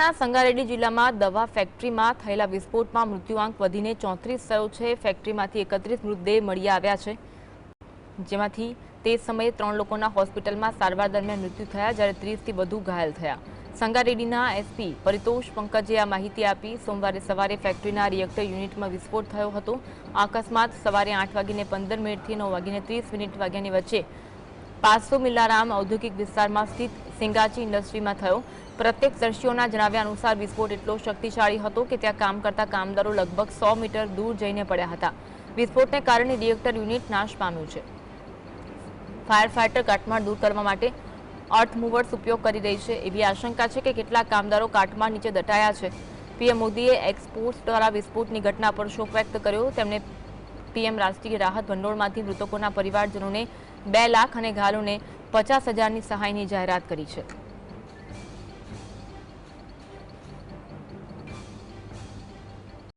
મહેસાણાના સંગારેડ્ડી જિલ્લામાં દવા ફેક્ટરીમાં થયેલા વિસ્ફોટમાં મૃત્યુઆંક વધીને ચોત્રીસ થયો છે. ફેક્ટરીમાંથી એકત્રીસ મૃતદેહ મળી આવ્યા છે. જેમાંથી તે સમયે ત્રણ લોકોના હોસ્પિટલમાં સારવાર દરમિયાન મૃત્યુ થયા, જ્યારે ત્રીસથી વધુ ઘાયલ થયા. સંગારેડ્ડીના એસપી પરિતોષ પંકજે આ માહિતી આપી. સોમવારે સવારે ફેક્ટરીના રિએક્ટર યુનિટમાં વિસ્ફોટ થયો હતો. અકસ્માત સવારે આઠ વાગીને પંદર મિનિટથી નવ વાગીને ત્રીસ મિનિટ વાગ્યાની વચ્ચે પાસો મિલારામ ઔદ્યોગિક વિસ્તારમાં સ્થિત સિંગાચી ઇન્ડસ્ટ્રીમાં થયો. પ્રત્યક્ષદર્શીઓના જણાવ્યા અનુસાર વિસ્ફોટ એટલો શક્તિશાળી હતો કે ત્યાં કામ કરતા કામદારો લગભગ સો મીટર દૂર જઈને પડ્યા હતા. વિસ્ફોટને કારણે રિએક્ટર યુનિટ નાશ પામ્યું છે. ફાયર ફાઇટર કાટમાળ દૂર કરવા માટે અર્થ મૂવર્સ ઉપયોગ કરી રહી છે એવી આશંકા છે કે કેટલાક કામદારો કાટમાળ નીચે દટાયા છે. પીએમ મોદીએ એક્સપોર્ટ્સ દ્વારા વિસ્ફોટની ઘટના પર શોક વ્યક્ત કર્યો. તેમણે પીએમ રાષ્ટ્રીય રાહત ભંડોળમાંથી મૃતકોના પરિવારજનોને બે લાખ અને ઘાલુને પચાસ હજારની સહાયની જાહેરાત કરી છે.